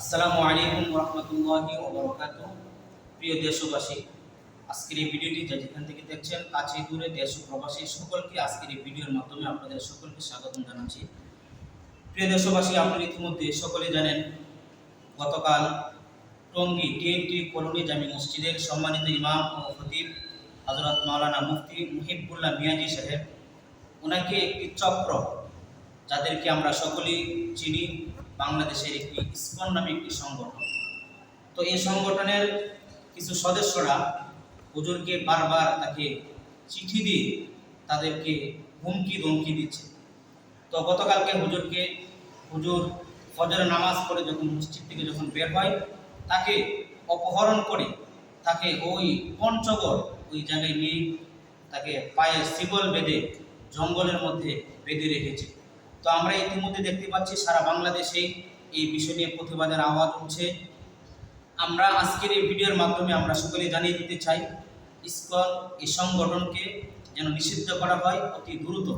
আসসালামু আলাইকুম রহমতুল্লাহি ওবরকাত। প্রিয় দেশবাসী, আজকের এই ভিডিওটি যে যেখান থেকে দেখছেন কাছে দূরে দেশ প্রবাসী সকলকে আজকের এই ভিডিওর মাধ্যমে আপনাদের সকলকে স্বাগতম জানাচ্ছি। প্রিয় দেশবাসী, আপনারা ইতিমধ্যে সকলে জানেন, গতকাল টঙ্গী টিএনটি কলোনি জামি মসজিদের সম্মানিত ইমাম ও খতিব হজরত মাওলানা মুফতি মুহিবুল্লাহ মিয়াজি সাহেব, ওনাকে একটি চক্র যাদেরকে আমরা সকলেই চিনি, বাংলাদেশের একটি ইসকন নামে একটি সংগঠন। তো এই সংগঠনের কিছু সদস্যরা হুজুরকে বারবার তাকে চিঠি দিয়ে তাদেরকে হুমকি ধমকি দিচ্ছে। তো গতকালকে হুজুরকে, হুজুর ফজরের নামাজ পড়ে যখন মসজিদ থেকে যখন বের হয়, তাকে অপহরণ করে তাকে ওই পঞ্চগড় ওই জায়গায় নিয়ে তাকে পায়ে শিকল বেঁধে জঙ্গলের মধ্যে বেঁধে রেখেছে। তো আমরা ইতিমধ্যে দেখতে পাচ্ছি সারা বাংলাদেশে এই বিষয় নিয়ে প্রতিবাদের আওয়াজ উঠছে। আমরা আজকের এই ভিডিওর মাধ্যমে আমরা সকলে জানিয়ে দিতে চাই, ইসকন এই সংগঠনকে যেন নিষিদ্ধ করা হয় অতি দ্রুত।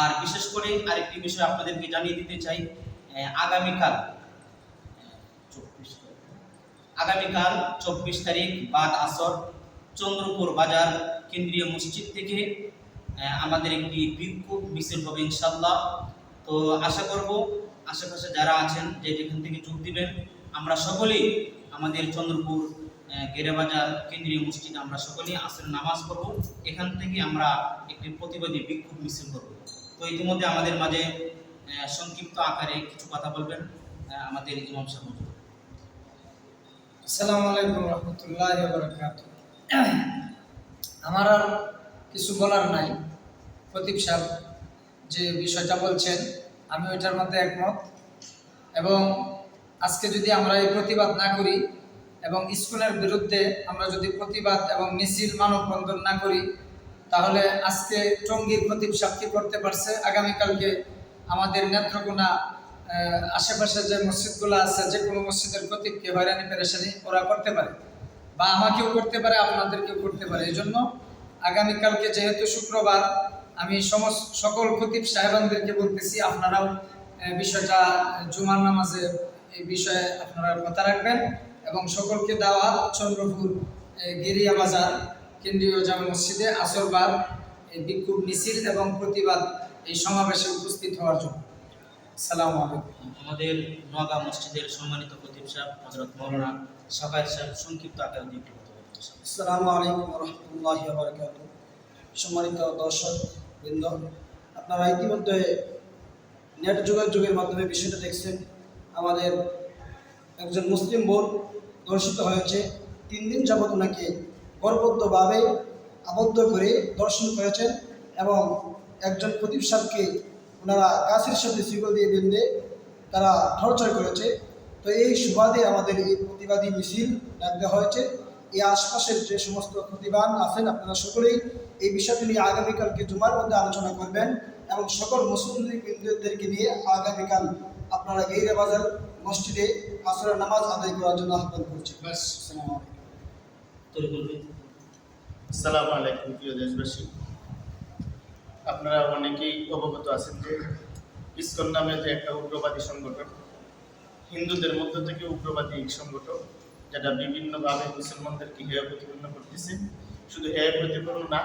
আর বিশেষ করে আরেকটি বিষয় আপনাদেরকে জানিয়ে দিতে চাই আগামীকাল আগামীকাল চব্বিশ তারিখ বাদ আসর চন্দ্রপুর বাজার কেন্দ্রীয় মসজিদ থেকে আমাদের একটি বিক্ষোভ মিছিল হবে ইনশাল্লাহ তো আশা করব আশেপাশে যারা আছেন যে যেখান থেকে যোগ দিবেন, আমরা সকলেই আমাদের চন্দ্রপুর গেরেবাজার কেন্দ্রীয় মসজিদ আমরা সকলেই আসলে নামাজ পড়ব। এখান থেকে আমরা একটি প্রতিবাদী বিক্ষোভ মিছিল করব। তো ইতিমধ্যে আমাদের মাঝে সংক্ষিপ্ত আকারে কিছু কথা বলবেন আমাদের ইমাম সাহেব। আসসালামু আলাইকুম রহমতুল্লাহ আমার আর কিছু বলার নাই। প্রদীপ সাহেব যে বিষয়টা বলছেন, আমি ওইটার মধ্যে একমত। এবং আজকে যদি আমরা এই প্রতিবাদ না করি এবং স্কুলের বিরুদ্ধে আমরা যদি প্রতিবাদ এবং মিছিল মানববন্ধন না করি, তাহলে আজকে টঙ্গীর প্রদীপ সাহেব কি করতে পারছে। আগামীকালকে আমাদের নেত্রকোনা আশেপাশে যে মসজিদগুলো আছে, যে কোনো মসজিদের প্রতীককে হয়রানি, পেরেশানি ওরা করতে পারে বা আমাকেও করতে পারে, আপনাদেরকেও করতে পারে। এই জন্য আগামীকালকে যেহেতু শুক্রবার আমি সমস্ত সকল খতিব সাহেবানদেরকে বলতেছি আপনারাও বিষয়টা জুমার নামাজে এই বিষয়ে আপনারা কথা রাখবেন এবং সকলকে দেওয়া চন্দ্রপুর গেরিয়া বাজার কেন্দ্রীয় জামে মসজিদে আসরবার এই বিক্ষোভ মিছিল এবং প্রতিবাদ এই সমাবেশে উপস্থিত হওয়ার জন্য। সালাম আলাইকুম। আমাদের নোয়াগা মসজিদের সম্মানিত খতিব সাহেব হজরত মৌলানা সকাল সাহেব সংক্ষিপ্ত আকারে দিয়ে। আসসালামু আলাইকুম রহমতুল্লাহ সম্মানিত দর্শক বৃন্দ, আপনারা ইতিমধ্যে নেট যোগাযোগের মাধ্যমে বিষয়টা দেখছেন। আমাদের একজন মুসলিম বোন দর্শিত হয়েছে। তিন দিন যাবৎ ওনাকে গর্বদ্ধভাবে আবদ্ধ করে দর্শন করেছেন এবং একজন প্রদীপ সাহেবকে ওনারা গাছের সাথে শিকল দিয়ে বেঁধে তারা টর্চার করেছে। তো এই সুবাদে আমাদের এই প্রতিবাদী মিছিল ডাকতে হয়েছে। এই আশপাশের যে সমস্ত প্রতিবান আছেন, আপনারা সকলেই এই বিষয়টি নিয়ে আগামীকালকে জুমার মধ্যে আলোচনা করবেন এবং সকল মুসলিমদেরকে নিয়ে আগামীকাল আপনারা গেইরে বাজার মসজিদে আসরের নামাজ আদায় করার জন্য আহ্বান করছি। আসসালামু আলাইকুম। প্রিয় দেশবাসী। আপনারা অনেকেই অবগত আছেন যে ইসকন নামে যে একটা উগ্রবাদী সংগঠন হিন্দুদের মধ্য থেকে উগ্রবাদী সংগঠন যেটা বিভিন্নভাবে মুসলমানদেরকে হেয় প্রতিপন্ন করতেছে। শুধু হেয় প্রতিপন্ন না,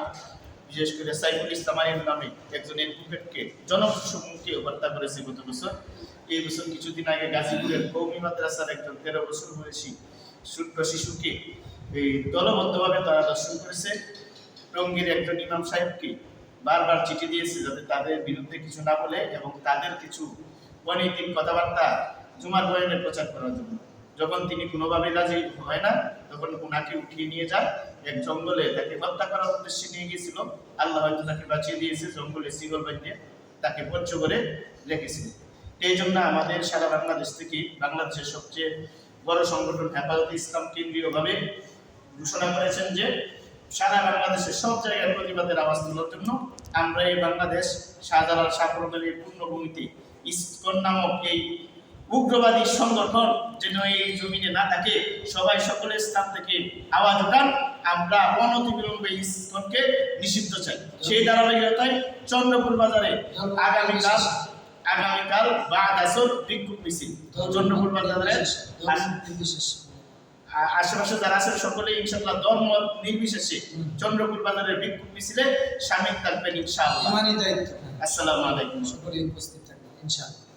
বিশেষ করে সাইফুল ইসলাম আইন নামে একজন অ্যাডভোকেটকে জনসমুখে হত্যা করেছে গত বছর। এই বছর কিছুদিন আগে গাজীপুরের কৌমি মাদ্রাসার একজন তেরো বছর বয়সী ছোট্ট শিশুকে, এই দলবদ্ধভাবে তারা দর্শন করেছে। টঙ্গীর একজন ইমাম সাহেবকে বারবার চিঠি দিয়েছে যাতে তাদের বিরুদ্ধে কিছু না বলে এবং তাদের কিছু অনৈতিক কথাবার্তা জুমার বয়ানে প্রচার করার জন্য। যখন তিনি কোনোভাবে রাজি হয় না, তখন ওনাকে উঠিয়ে নিয়ে যান। এক জঙ্গলে তাকে হত্যা করার উদ্দেশ্যে নিয়ে গিয়েছিল। আল্লাহ হয়তো তাকে বাঁচিয়ে দিয়েছে জঙ্গলে সিগল বানিয়ে তাকে পঞ্চ করে রেখেছিল। এই জন্য আমাদের সারা বাংলাদেশ থেকে বাংলাদেশের সবচেয়ে বড় সংগঠন হেফাজত ইসলাম কেন্দ্রীয়ভাবে ঘোষণা করেছেন যে, সারা বাংলাদেশের সব জায়গায় প্রতিবাদের আওয়াজ তোলার জন্য আমরা এই বাংলাদেশ শাহজালাল সাফল্যের এই পূর্ণভূমিতে ইসকন নামক এই উগ্রবাদী সংগঠন যেন এই জমিনে না থাকে সবাই সকলের স্থান থেকে আওয়াজ উঠান আমরা অনতিবিলম্বে ইসকনকে নিষিদ্ধ চাই। সেই ধারাবাহিকতায় চন্দ্রপুর বাজারে আগামীকাল আগামীকাল বাদ আসর বিক্ষোভ মিছিল। চন্দ্রপুর বাজারে আশেপাশে যারা আছেন সকলে ইনশাআল্লাহ ধর্ম নির্বিশেষে চন্দ্রপুর বাজারের বিক্ষোভ মিছিলে সামিল থাকবেন ইনশাআল্লাহ। আসসালামু আলাইকুম। সকলে উপস্থিত থাকবেন ইনশাআল্লাহ।